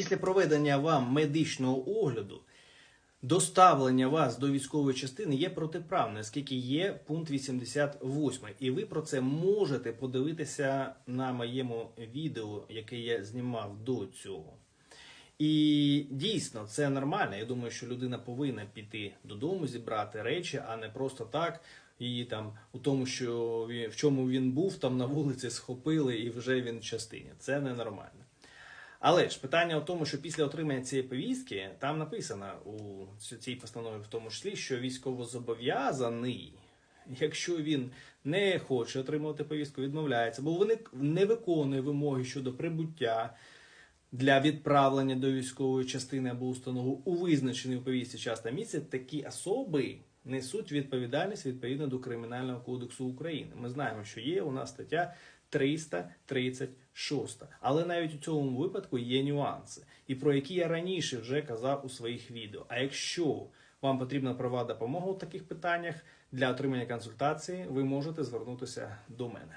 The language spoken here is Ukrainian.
Після проведення вам медичного огляду доставлення вас до військової частини є протиправне, оскільки є пункт 88. І ви про це можете подивитися на моєму відео, яке я знімав до цього. І дійсно це нормально. Я думаю, що людина повинна піти додому, зібрати речі, а не просто так. І там у тому, що в чому він був, там на вулиці схопили і вже він частині. Це ненормально. Але ж питання в тому, що після отримання цієї повістки там написано у цій постанові, в тому числі, що військовозобов'язаний, якщо він не хоче отримувати повістку, відмовляється, бо вони не виконує вимоги щодо прибуття для відправлення до військової частини або установи у визначений у повістці час та місце, такі особи несуть відповідальність відповідно до Кримінального кодексу України. Ми знаємо, що є у нас стаття 336. Але навіть у цьому випадку є нюанси, і про які я раніше вже казав у своїх відео. А якщо вам потрібна права допомога у таких питаннях для отримання консультації, ви можете звернутися до мене.